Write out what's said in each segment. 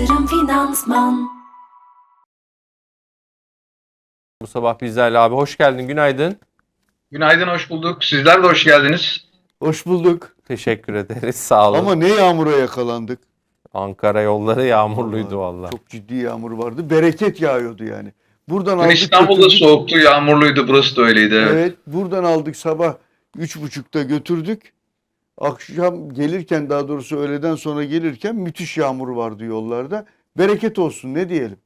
Yatırım Finansman Bu sabah bizlerle abi. Hoş geldin. Günaydın. Günaydın, hoş bulduk. Sizler de hoş geldiniz. Hoş bulduk. Teşekkür ederiz. Sağ olun. Ama ne yağmura yakalandık. Ankara yolları yağmurluydu valla. Çok ciddi yağmur vardı. Bereket yağıyordu yani. Buradan Dün aldık İstanbul'da götürdük. soğuktu, yağmurluydu. Burası da öyleydi. Evet. Evet, buradan aldık sabah üç buçukta götürdük. Akşam gelirken daha doğrusu öğleden sonra gelirken müthiş yağmur vardı yollarda. Bereket olsun ne diyelim.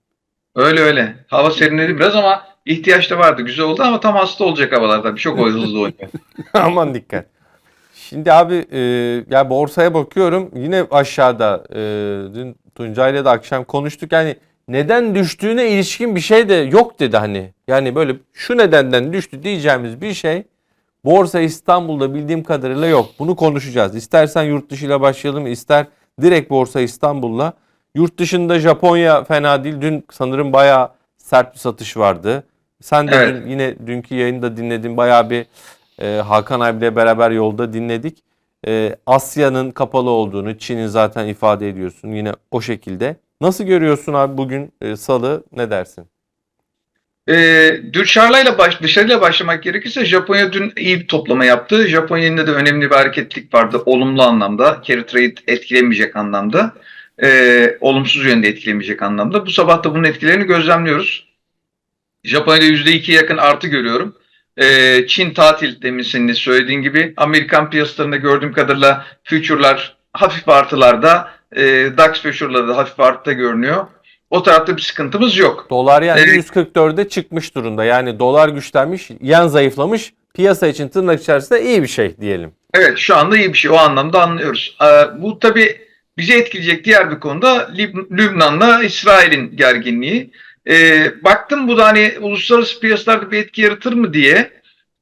Öyle öyle. Hava serinledi biraz ama ihtiyaç da vardı. Güzel oldu ama tam hasta olacak havalar tabii. Çok hızlı oynuyor. Aman dikkat. Şimdi abi e, ya borsaya bakıyorum yine aşağıda e, dün Tuncay'la da akşam konuştuk yani neden düştüğüne ilişkin bir şey de yok dedi hani. Yani böyle şu nedenden düştü diyeceğimiz bir şey Borsa İstanbul'da bildiğim kadarıyla yok. Bunu konuşacağız. İstersen yurt dışıyla başlayalım ister direkt Borsa İstanbul'la. Yurt dışında Japonya fena değil. Dün sanırım bayağı sert bir satış vardı. Sen de Evet. dün yine dünkü yayında dinledin. Bayağı bir e, Hakan abiyle beraber yolda dinledik. E, Asya'nın kapalı olduğunu, Çin'in zaten ifade ediyorsun yine o şekilde. Nasıl görüyorsun abi bugün e, salı ne dersin? Ee, dışarıyla baş, dışarıyla başlamak gerekirse Japonya dün iyi bir toplama yaptı. Japonya'nın da önemli bir hareketlik vardı olumlu anlamda. Carry trade etkilemeyecek anlamda. Ee, olumsuz yönde etkilemeyecek anlamda. Bu sabah da bunun etkilerini gözlemliyoruz. Japonya'da %2 yakın artı görüyorum. Ee, Çin tatil demin de söylediğin gibi. Amerikan piyasalarında gördüğüm kadarıyla future'lar hafif artılarda. E, DAX future'ları da hafif artıda görünüyor. O tarafta bir sıkıntımız yok. Dolar yani Evet. 144'e çıkmış durumda. Yani dolar güçlenmiş, yen zayıflamış. Piyasa için tırnak içerisinde iyi bir şey diyelim. Evet şu anda iyi bir şey o anlamda anlıyoruz. Ee, bu tabii bizi etkileyecek diğer bir konuda Lübnan'la İsrail'in gerginliği. Ee, baktım bu da hani uluslararası piyasalarda bir etki yaratır mı diye.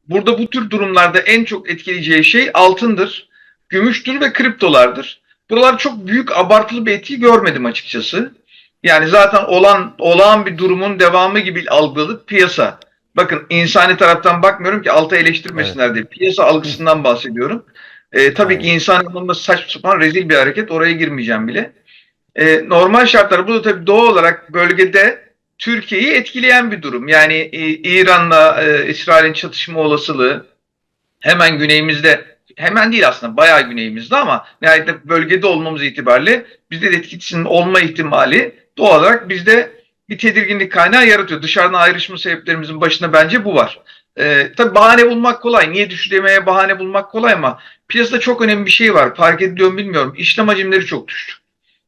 Burada bu tür durumlarda en çok etkileyeceği şey altındır, gümüştür ve kriptolardır. Buralar çok büyük abartılı bir etki görmedim açıkçası. Yani zaten olan olağan bir durumun devamı gibi algıladık piyasa. Bakın insani taraftan bakmıyorum ki alta eleştirmesinler diye. Piyasa algısından bahsediyorum. Ee, tabii ki insan anlamda saçma sapan rezil bir hareket. Oraya girmeyeceğim bile. Ee, normal şartlar bu da tabii doğal olarak bölgede Türkiye'yi etkileyen bir durum. Yani e, İran'la e, İsrail'in çatışma olasılığı hemen güneyimizde hemen değil aslında bayağı güneyimizde ama nihayetinde bölgede olmamız itibariyle bizde de etkisinin olma ihtimali doğal olarak bizde bir tedirginlik kaynağı yaratıyor. Dışarıdan ayrışma sebeplerimizin başında bence bu var. Ee, tabii bahane bulmak kolay. Niye düşüremeye bahane bulmak kolay ama piyasada çok önemli bir şey var. Fark ediliyor mu bilmiyorum. İşlem hacimleri çok düştü.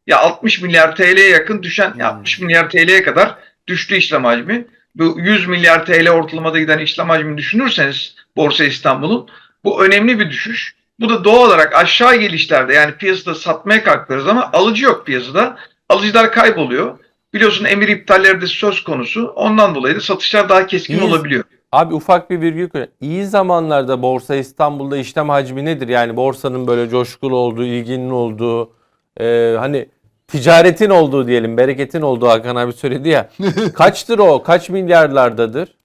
Ya 60 milyar TL'ye yakın düşen, Hmm. 60 milyar TL'ye kadar düştü işlem hacmi. Bu 100 milyar TL ortalamada giden işlem hacmini düşünürseniz Borsa İstanbul'un bu önemli bir düşüş. Bu da doğal olarak aşağı gelişlerde yani piyasada satmaya kalkarız ama alıcı yok piyasada. Alıcılar kayboluyor. Biliyorsun emir iptalleri de söz konusu. Ondan dolayı da satışlar daha keskin İyi. olabiliyor. Abi ufak bir virgül koyayım. İyi zamanlarda Borsa İstanbul'da işlem hacmi nedir? Yani borsanın böyle coşkulu olduğu, ilginin olduğu, e, hani ticaretin olduğu diyelim, bereketin olduğu Hakan abi söyledi ya. Kaçtır o? Kaç milyarlardadır?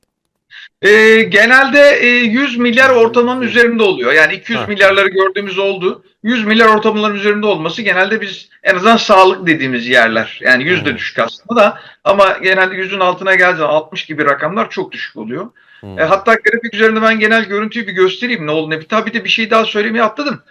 Ee, genelde e, 100 milyar ortalamanın üzerinde oluyor. Yani 200 Ha. milyarları gördüğümüz oldu. 100 milyar ortalamaların üzerinde olması genelde biz en azından sağlık dediğimiz yerler. Yani yüzde Hmm. düşük aslında da ama genelde yüzün altına geldiği zaman 60 gibi rakamlar çok düşük oluyor. Hmm. E, hatta grafik üzerinde ben genel görüntüyü bir göstereyim ne oldu ne biter. Bir de bir şey daha söylemeye atladım.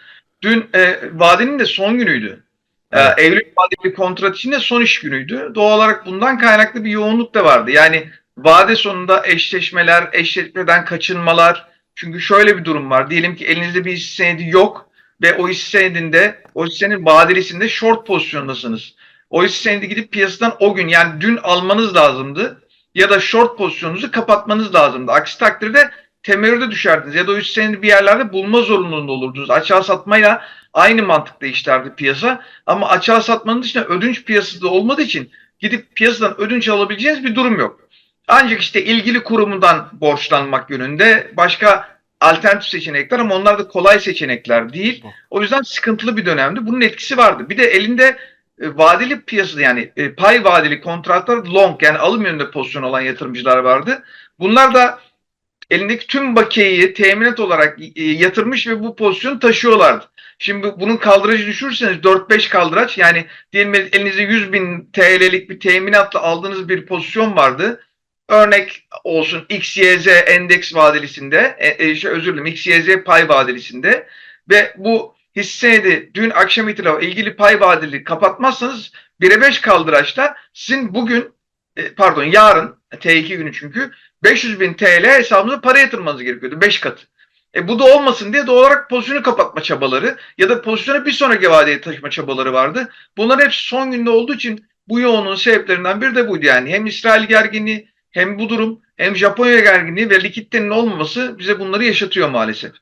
Dün e, vadenin de son günüydü. E, Evet. Eylül vadeli kontrat için de son iş günüydü. Doğal olarak bundan kaynaklı bir yoğunluk da vardı. Yani vade sonunda eşleşmeler, eşleşmeden kaçınmalar. Çünkü şöyle bir durum var. Diyelim ki elinizde bir hisse senedi yok ve o hisse senedinde, o hissenin vadelisinde short pozisyondasınız. O hisse senedi gidip piyasadan o gün yani dün almanız lazımdı ya da short pozisyonunuzu kapatmanız lazımdı. Aksi takdirde temerrüde düşerdiniz ya da o hisse senedi bir yerlerde bulma zorunluluğunda olurdunuz. Açığa satmayla aynı mantıkta işlerdi piyasa. Ama açığa satmanın dışında ödünç piyasası da olmadığı için gidip piyasadan ödünç alabileceğiniz bir durum yok. Ancak işte ilgili kurumundan borçlanmak yönünde başka alternatif seçenekler ama onlar da kolay seçenekler değil. O yüzden sıkıntılı bir dönemdi. Bunun etkisi vardı. Bir de elinde e, vadeli piyasada yani e, pay vadeli kontratlar long yani alım yönünde pozisyon olan yatırımcılar vardı. Bunlar da elindeki tüm bakiyeyi teminat olarak e, yatırmış ve bu pozisyonu taşıyorlardı. Şimdi bu- bunun kaldıracı düşürürseniz 4-5 kaldıraç yani diyelim elinizde 100 bin TL'lik bir teminatla aldığınız bir pozisyon vardı. Örnek olsun XYZ endeks vadelisinde, e, e, şey, özür dilerim XYZ pay vadelisinde ve bu hisse senedi dün akşam itibariyle ilgili pay vadeli kapatmazsanız 1'e 5 kaldıraçta sizin bugün e, pardon yarın T2 günü çünkü 500 bin TL hesabınıza para yatırmanız gerekiyordu 5 katı. E bu da olmasın diye doğal olarak pozisyonu kapatma çabaları ya da pozisyonu bir sonraki vadeye taşıma çabaları vardı. Bunlar hepsi son günde olduğu için bu yoğunluğun sebeplerinden biri de buydu yani. Hem İsrail gerginliği hem bu durum hem Japonya gerginliği ve likiditenin olmaması bize bunları yaşatıyor maalesef.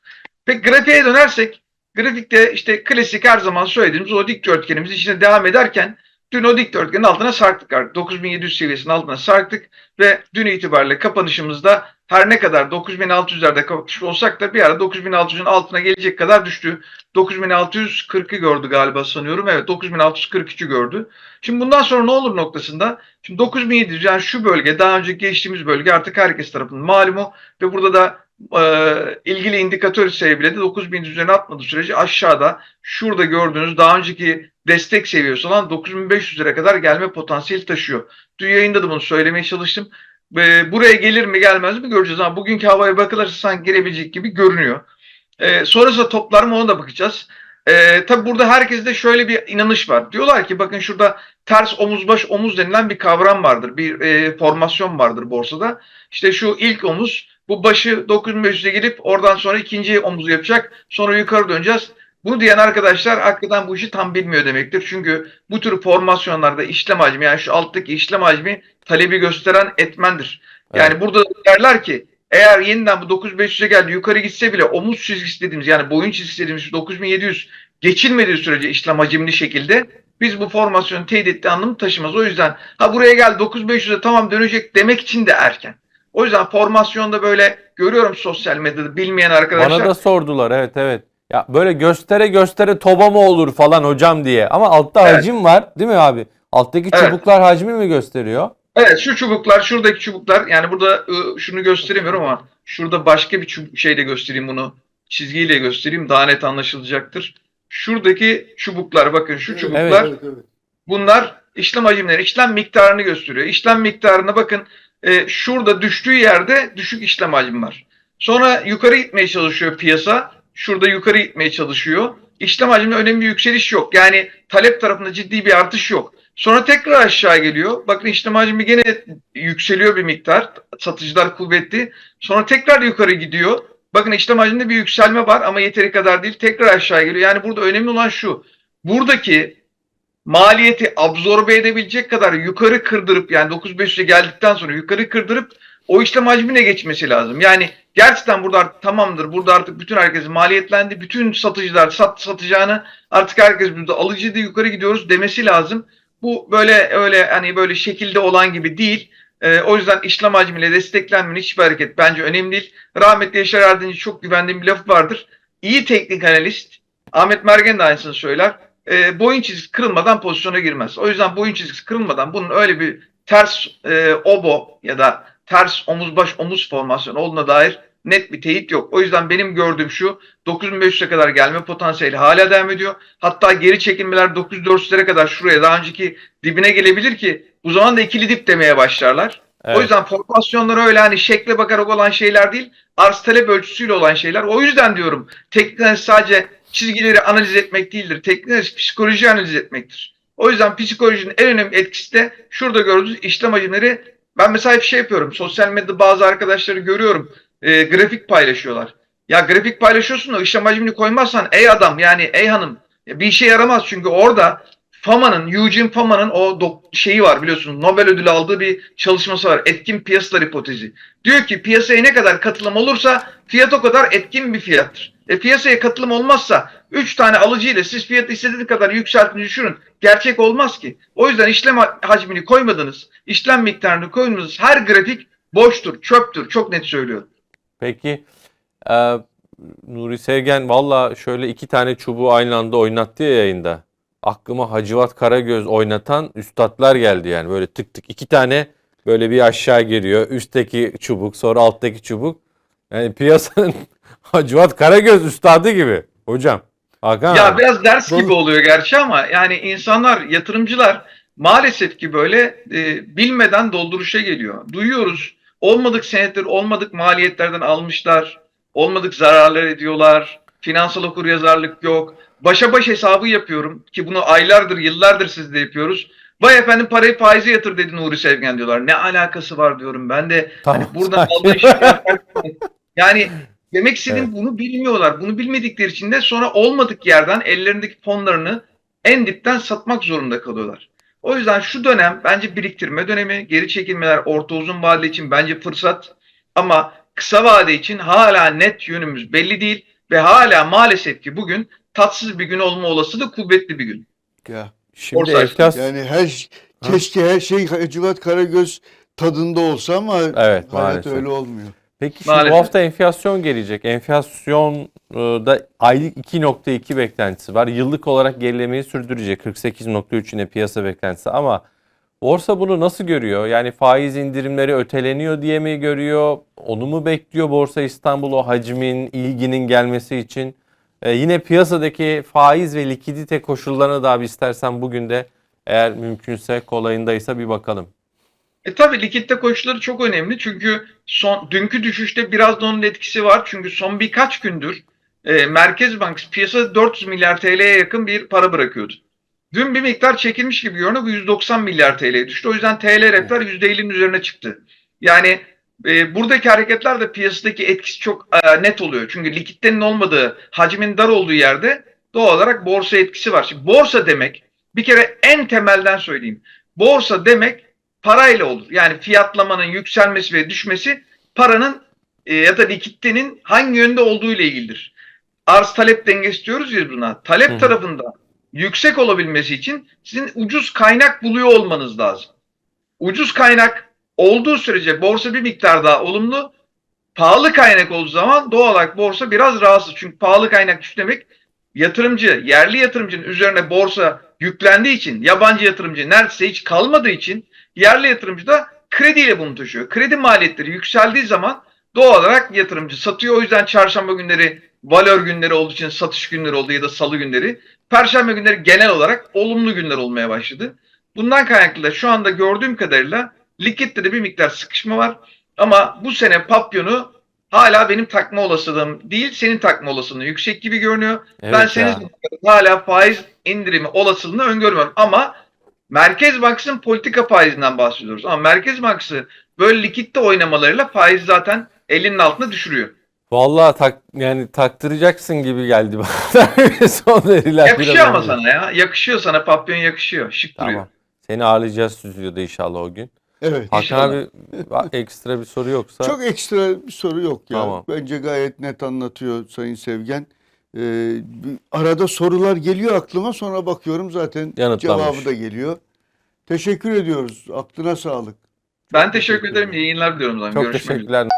Peki grafiğe dönersek grafikte işte klasik her zaman söylediğimiz o dikdörtgenimiz içine devam ederken dün o dikdörtgenin altına sarktık artık. 9700 seviyesinin altına sarktık ve dün itibariyle kapanışımızda her ne kadar 9600'lerde kapatmış olsak da bir ara 9600'ün altına gelecek kadar düştü. 9640'ı gördü galiba sanıyorum. Evet 9643'ü gördü. Şimdi bundan sonra ne olur noktasında? Şimdi 9700 yani şu bölge daha önce geçtiğimiz bölge artık herkes tarafından malumu ve burada da e, ilgili indikatör sebebiyle de 9000 üzerine atmadığı sürece aşağıda şurada gördüğünüz daha önceki destek seviyesi olan 9500'lere kadar gelme potansiyeli taşıyor. Dün yayında da bunu söylemeye çalıştım. Ve buraya gelir mi gelmez mi göreceğiz ama bugünkü havaya bakılırsa sanki girebilecek gibi görünüyor. Ee, sonrasında toplar mı ona da bakacağız. Ee, tabi burada herkeste şöyle bir inanış var. Diyorlar ki bakın şurada ters omuz baş omuz denilen bir kavram vardır. Bir e, formasyon vardır borsada. İşte şu ilk omuz bu başı 9500'e gelip oradan sonra ikinci omuzu yapacak. Sonra yukarı döneceğiz. Bunu diyen arkadaşlar hakikaten bu işi tam bilmiyor demektir. Çünkü bu tür formasyonlarda işlem hacmi yani şu alttaki işlem hacmi talebi gösteren etmendir. Yani Evet. burada derler ki eğer yeniden bu 9500'e geldi yukarı gitse bile omuz çizgisi dediğimiz yani boyun çizgisi dediğimiz 9700 geçilmediği sürece işlem hacimli şekilde biz bu formasyonu teyit ettiği anlamı taşımaz. O yüzden ha buraya gel 9500'e tamam dönecek demek için de erken. O yüzden formasyonda böyle görüyorum sosyal medyada bilmeyen arkadaşlar. Bana da sordular evet evet. Ya böyle göstere göstere toba mı olur falan hocam diye. Ama altta Evet. hacim var değil mi abi? Alttaki Evet. çubuklar hacmi mi gösteriyor? Evet şu çubuklar şuradaki çubuklar yani burada ı, şunu gösteremiyorum ama şurada başka bir çubuk şeyle göstereyim bunu çizgiyle göstereyim daha net anlaşılacaktır. Şuradaki çubuklar bakın şu Evet, çubuklar evet, evet. bunlar işlem hacimleri işlem miktarını gösteriyor. İşlem miktarına bakın e, şurada düştüğü yerde düşük işlem hacmi var. Sonra yukarı gitmeye çalışıyor piyasa. Şurada yukarı gitmeye çalışıyor. İşlem hacminde önemli bir yükseliş yok. Yani talep tarafında ciddi bir artış yok. Sonra tekrar aşağı geliyor. Bakın işlem hacmi gene yükseliyor bir miktar. Satıcılar kuvvetli. Sonra tekrar yukarı gidiyor. Bakın işlem hacminde bir yükselme var ama yeteri kadar değil. Tekrar aşağı geliyor. Yani burada önemli olan şu. Buradaki maliyeti absorbe edebilecek kadar yukarı kırdırıp yani 9500'e geldikten sonra yukarı kırdırıp o işlem hacmine geçmesi lazım. Yani gerçekten burada artık tamamdır. Burada artık bütün herkes maliyetlendi. Bütün satıcılar sat satacağını artık herkes burada alıcıydı yukarı gidiyoruz demesi lazım. Bu böyle öyle hani böyle şekilde olan gibi değil. Ee, o yüzden işlem hacmiyle desteklenmeyen hiçbir hareket bence önemli değil. Rahmetli Yaşar Erdinç'in çok güvendiğim bir lafı vardır. İyi teknik analist Ahmet Mergen de aynısını söyler. E, boyun çizgisi kırılmadan pozisyona girmez. O yüzden boyun çizgisi kırılmadan bunun öyle bir ters e, obo ya da ters omuz baş omuz formasyonu olduğuna dair net bir teyit yok. O yüzden benim gördüğüm şu 9500'e kadar gelme potansiyeli hala devam ediyor. Hatta geri çekilmeler 9400'lere kadar şuraya daha önceki dibine gelebilir ki bu zaman da ikili dip demeye başlarlar. O Evet. yüzden formasyonlar öyle hani şekle bakarak olan şeyler değil, arz talep ölçüsüyle olan şeyler. O yüzden diyorum teknik analiz sadece çizgileri analiz etmek değildir. Teknik analiz psikoloji analiz etmektir. O yüzden psikolojinin en önemli etkisi de şurada gördüğünüz işlem hacimleri. Ben mesela hep şey yapıyorum. Sosyal medyada bazı arkadaşları görüyorum. e, grafik paylaşıyorlar. Ya grafik paylaşıyorsun da işlem hacmini koymazsan ey adam yani ey hanım bir işe yaramaz çünkü orada Fama'nın, Eugene Fama'nın o şeyi var biliyorsunuz. Nobel ödülü aldığı bir çalışması var. Etkin piyasalar hipotezi. Diyor ki piyasaya ne kadar katılım olursa fiyat o kadar etkin bir fiyattır. E piyasaya katılım olmazsa 3 tane alıcı ile siz fiyatı istediğiniz kadar yükseltin düşürün. Gerçek olmaz ki. O yüzden işlem ha- hacmini koymadınız, işlem miktarını koymadınız. Her grafik boştur, çöptür. Çok net söylüyorum. Peki e, Nuri Sevgen valla şöyle iki tane çubuğu aynı anda oynattı ya yayında. Aklıma Hacivat Karagöz oynatan üstadlar geldi yani böyle tık tık iki tane böyle bir aşağı giriyor. Üstteki çubuk sonra alttaki çubuk. Yani piyasanın Hacivat Karagöz üstadı gibi hocam. Hakan Ya abi. biraz ders gibi oluyor gerçi ama yani insanlar, yatırımcılar maalesef ki böyle e, bilmeden dolduruşa geliyor. Duyuyoruz. Olmadık senetler, olmadık maliyetlerden almışlar. Olmadık zararlar ediyorlar. Finansal okuryazarlık yok. Başa baş hesabı yapıyorum ki bunu aylardır, yıllardır sizde yapıyoruz. Vay efendim parayı faize yatır dedi Nuri Sevgen diyorlar. Ne alakası var diyorum. Ben de Tamam, hani buradan sakin. aldığı işi yaparken- yani demek istediğim bunu bilmiyorlar. Bunu bilmedikleri için de sonra olmadık yerden ellerindeki fonlarını en dipten satmak zorunda kalıyorlar. O yüzden şu dönem bence biriktirme dönemi, geri çekilmeler orta uzun vade için bence fırsat ama kısa vade için hala net yönümüz belli değil ve hala maalesef ki bugün tatsız bir gün olma olasılığı kuvvetli bir gün. Ya. Şimdi enflasyon Yani her keşke her şey Hacivat Karagöz tadında olsa ama Evet, hayat maalesef. öyle olmuyor. Peki şimdi Maalesef. bu hafta enflasyon gelecek. Enflasyon e, da aylık 2.2 beklentisi var. Yıllık olarak gerilemeyi sürdürecek. 48.3 yine piyasa beklentisi ama borsa bunu nasıl görüyor? Yani faiz indirimleri öteleniyor diye mi görüyor? Onu mu bekliyor Borsa İstanbul o hacmin, ilginin gelmesi için? E, yine piyasadaki faiz ve likidite koşullarına da abi istersen bugün de eğer mümkünse kolayındaysa bir bakalım. E tabii likitte koşulları çok önemli çünkü son dünkü düşüşte biraz da onun etkisi var. Çünkü son birkaç gündür e, Merkez Bankası piyasada 400 milyar TL'ye yakın bir para bırakıyordu. Dün bir miktar çekilmiş gibi görünüyor. Bu 190 milyar TL'ye düştü. O yüzden TL repler %50'nin üzerine çıktı. Yani e, buradaki hareketler de piyasadaki etkisi çok e, net oluyor. Çünkü likiditenin olmadığı, hacmin dar olduğu yerde doğal olarak borsa etkisi var. Şimdi borsa demek bir kere en temelden söyleyeyim. Borsa demek parayla olur. Yani fiyatlamanın yükselmesi ve düşmesi paranın e, ya da likiditenin hangi yönde olduğu ile ilgilidir. Arz talep dengesi diyoruz ya buna. Talep Hı tarafında yüksek olabilmesi için sizin ucuz kaynak buluyor olmanız lazım. Ucuz kaynak olduğu sürece borsa bir miktar daha olumlu. Pahalı kaynak olduğu zaman doğal olarak borsa biraz rahatsız. Çünkü pahalı kaynak düştü demek yatırımcı, yerli yatırımcının üzerine borsa yüklendiği için, yabancı yatırımcı neredeyse hiç kalmadığı için yerli yatırımcı da krediyle bunu taşıyor. Kredi maliyetleri yükseldiği zaman doğal olarak yatırımcı satıyor. O yüzden çarşamba günleri valör günleri olduğu için satış günleri oldu ya da salı günleri. Perşembe günleri genel olarak olumlu günler olmaya başladı. Bundan kaynaklı da şu anda gördüğüm kadarıyla likitte de bir miktar sıkışma var. Ama bu sene papyonu hala benim takma olasılığım değil, senin takma olasılığın yüksek gibi görünüyor. ben Evet senin ya. hala faiz indirimi olasılığını öngörmüyorum. Ama Merkez Bankası'nın politika faizinden bahsediyoruz. Ama Merkez Bankası böyle likitte oynamalarıyla faiz zaten elinin altına düşürüyor. Vallahi tak yani taktıracaksın gibi geldi bana. Son veriler Yakışıyor biraz ama önce. sana ya. Yakışıyor sana. Papyon yakışıyor. Şık duruyor. Tamam. Seni ağırlayacağız stüdyoda inşallah o gün. Evet. Hakan İnşallah. abi ekstra bir soru yoksa Çok ekstra bir soru yok ya. Tamam. Bence gayet net anlatıyor Sayın Sevgen. Ee, arada sorular geliyor aklıma sonra bakıyorum zaten cevabı da geliyor. Teşekkür ediyoruz. Aklına sağlık. Ben teşekkür teşekkür ederim. İyi yayınlar diliyorum o zaman. çok Görüşmek üzere. teşekkürler.